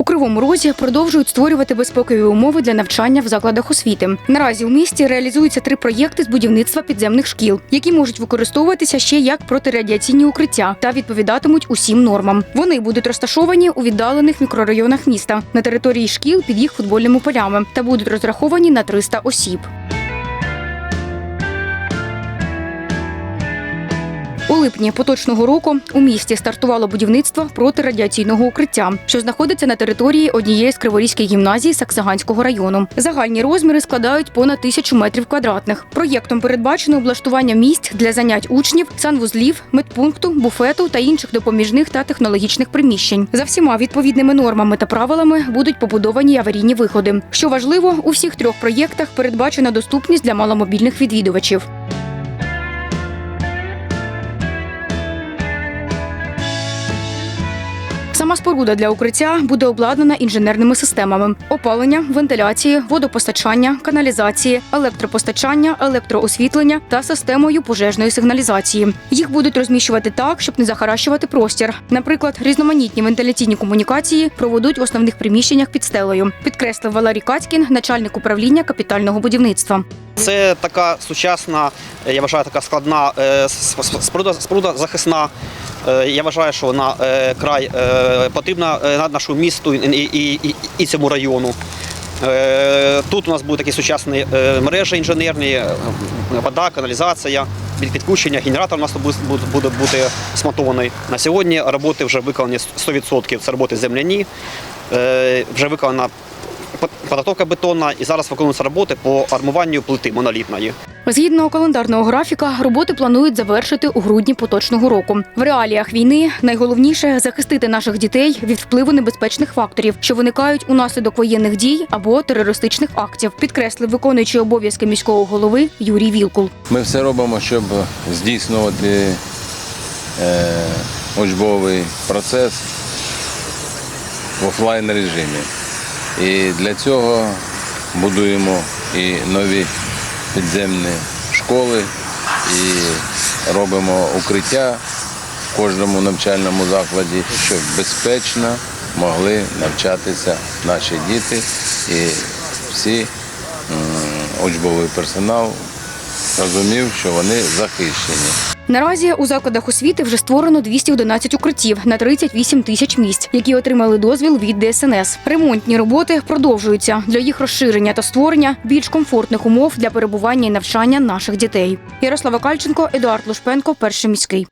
У Кривому Розі продовжують створювати безпекові умови для навчання в закладах освіти. Наразі у місті реалізуються три проєкти з будівництва підземних шкіл, які можуть використовуватися ще як протирадіаційні укриття та відповідатимуть усім нормам. Вони будуть розташовані у віддалених мікрорайонах міста на території шкіл під їх футбольними полями та будуть розраховані на 300 осіб. Липні поточного року у місті стартувало будівництво протирадіаційного укриття, що знаходиться на території однієї з Криворізьких гімназій Саксаганського району. Загальні розміри складають понад тисячу метрів квадратних. Проєктом передбачено облаштування місць для занять учнів, санвузлів, медпункту, буфету та інших допоміжних та технологічних приміщень. За всіма відповідними нормами та правилами будуть побудовані аварійні виходи. Що важливо, у всіх трьох проєктах передбачена доступність для маломобільних відвідувачів. Сама споруда для укриття буде обладнана інженерними системами: опалення, вентиляції, водопостачання, каналізації, електропостачання, електроосвітлення та системою пожежної сигналізації. Їх будуть розміщувати так, щоб не захаращувати простір. Наприклад, різноманітні вентиляційні комунікації проведуть в основних приміщеннях під стелею, підкреслив Валерій Кацькін, начальник управління капітального будівництва. Це така сучасна, е, я вважаю, така складна е, споруда, споруда захисна. Е, Я вважаю, що вона край потрібна на нашому місту і, і, і, і цьому району. Тут у нас будуть такі сучасні мережі інженерні, вода, каналізація, підключення, генератор у нас тут буде, бути смонтований. На сьогодні роботи вже виконані 100%. Це роботи земляні, вже виконана подготовка бетонна і зараз виконуються роботи по армуванню плити монолітної. Згідно календарного графіка, роботи планують завершити у грудні поточного року. В реаліях війни найголовніше захистити наших дітей від впливу небезпечних факторів, що виникають унаслідок воєнних дій або терористичних актів, підкреслив виконуючий обов'язки міського голови Юрій Вілкул. Ми все робимо, щоб здійснювати е, учбовий процес в офлайн режимі. І для цього будуємо і нові підземні школи, і робимо укриття в кожному навчальному закладі, щоб безпечно могли навчатися наші діти і всі учбовий персонал розумів, що вони захищені. Наразі у закладах освіти вже створено 211 укриттів на 38 тисяч місць, які отримали дозвіл від ДСНС. Ремонтні роботи продовжуються для їх розширення та створення більш комфортних умов для перебування і навчання наших дітей. Ярослава Кальченко, Едуард Лушпенко, перший міський.